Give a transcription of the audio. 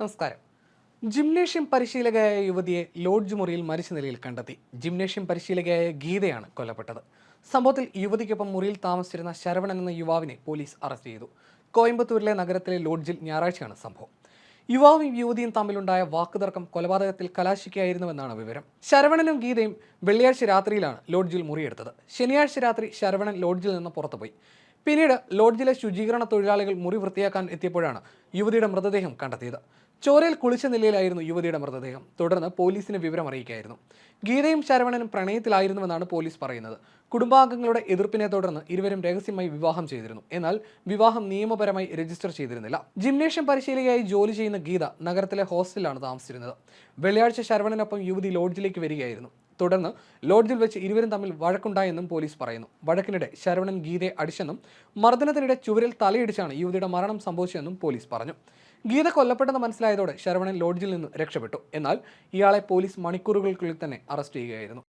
നമസ്കാരം. ജിംനേഷ്യം പരിശീലകയായ യുവതിയെ ലോഡ്ജ് മുറിയിൽ മരിച്ച നിലയിൽ കണ്ടെത്തി. ജിംനേഷ്യം പരിശീലകയായ ഗീതയാണ് കൊല്ലപ്പെട്ടത്. സംഭവത്തിൽ യുവതിക്കൊപ്പം മുറിയിൽ താമസിച്ചിരുന്ന ശരവണൻ എന്ന യുവാവിനെ പോലീസ് അറസ്റ്റ് ചെയ്തു. കോയമ്പത്തൂരിലെ നഗരത്തിലെ ലോഡ്ജിൽ ഞായറാഴ്ചയാണ് സംഭവം. യുവാവും യുവതിയും തമ്മിലുണ്ടായ വാക്കുതർക്കം കൊലപാതകത്തിൽ കലാശിക്കുകയായിരുന്നുവെന്നാണ് വിവരം. ശരവണനും ഗീതയും വെള്ളിയാഴ്ച രാത്രിയിലാണ് ലോഡ്ജിൽ മുറിയെടുത്തത്. ശനിയാഴ്ച രാത്രി ശരവണൻ ലോഡ്ജിൽ നിന്ന് പുറത്തുപോയി. പിന്നീട് ലോഡ്ജിലെ ശുചീകരണ തൊഴിലാളികൾ മുറി വൃത്തിയാക്കാൻ എത്തിയപ്പോഴാണ് യുവതിയുടെ മൃതദേഹം കണ്ടെത്തിയത്. ചോരയിൽ കുളിച്ച നിലയിലായിരുന്നു യുവതിയുടെ മൃതദേഹം. തുടർന്ന് പോലീസിന് വിവരം അറിയിക്കായിരുന്നു ഗീതയും ശരവണനും പ്രണയത്തിലായിരുന്നുവെന്നാണ് പോലീസ് പറയുന്നത്. കുടുംബാംഗങ്ങളുടെ എതിർപ്പിനെ തുടർന്ന് ഇരുവരും രഹസ്യമായി വിവാഹം ചെയ്തിരുന്നു. എന്നാൽ വിവാഹം നിയമപരമായി രജിസ്റ്റർ ചെയ്തിരുന്നില്ല. ജിംനേഷ്യം പരിശീലികയായി ജോലി ചെയ്യുന്ന ഗീത നഗരത്തിലെ ഹോസ്റ്റലിലാണ് താമസിച്ചിരുന്നത്. വെള്ളിയാഴ്ച ശരവണനൊപ്പം യുവതി ലോഡ്ജിലേക്ക് വരികയായിരുന്നു. തുടർന്ന് ലോഡ്ജിൽ വെച്ച് ഇരുവരും തമ്മിൽ വഴക്കുണ്ടായെന്നും പോലീസ് പറയുന്നു. വഴക്കിനിടെ ശരവണൻ ഗീതയെ അടിച്ചെന്നും മർദ്ദനത്തിനിടെ ചുവരിൽ തലയിടിച്ചാണ് യുവതിയുടെ മരണം സംഭവിച്ചതെന്നും പോലീസ് പറഞ്ഞു. ഗീത കൊല്ലപ്പെട്ടെന്ന് മനസ്സിലായതോടെ ശരവണൻ ലോഡ്ജിൽ നിന്ന് രക്ഷപ്പെട്ടു. എന്നാൽ ഇയാളെ പോലീസ് മണിക്കൂറുകൾക്കുള്ളിൽ തന്നെ അറസ്റ്റ് ചെയ്യുകയായിരുന്നു.